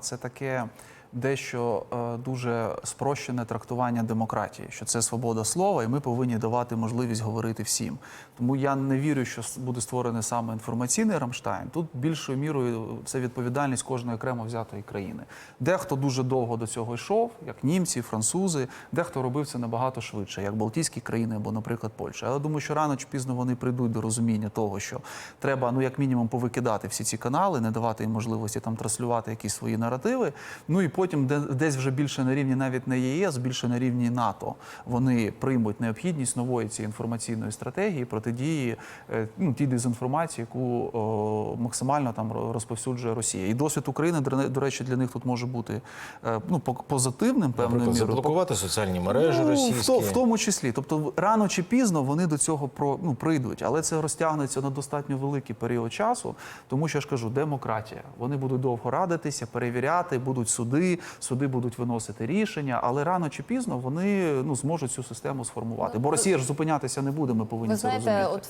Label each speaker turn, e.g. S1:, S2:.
S1: це таке дещо е, дуже спрощене трактування демократії, що це свобода слова, і ми повинні давати можливість говорити всім. Тому я не вірю, що буде створений саме інформаційний Рамштайн. Тут більшою мірою це відповідальність кожної окремо взятої країни. Дехто дуже довго до цього йшов, як німці, французи, дехто робив це набагато швидше, як Балтійські країни або, наприклад, Польща. Але думаю, що рано чи пізно вони прийдуть до розуміння того, що треба, ну як мінімум, повикидати всі ці канали, не давати їм можливості там транслювати якісь свої наративи. Ну і потім, де- десь вже більше на рівні навіть не ЄС, більше на рівні НАТО. Вони приймуть необхідність нової цієї інформаційної стратегії протидії е, ну, тій дезінформації, яку о, максимально там розповсюджує Росія. І досвід України, до речі, для них тут може бути е, ну, позитивним певною мірою.
S2: заблокувати соціальні мережі
S1: Ну,
S2: російські.
S1: В, то- в тому числі. Тобто, рано чи пізно вони до цього про, ну, прийдуть, але це розтягнеться на достатньо великий період часу, тому що я ж кажу, демократія. Вони будуть довго радитися, перевіряти, будуть суди, суди будуть виносити рішення, але рано чи пізно вони ну, зможуть цю систему сформувати. Бо Росія ж зупинятися не буде, ми повинні
S3: Ви
S1: це
S3: знаєте,
S1: розуміти.
S3: от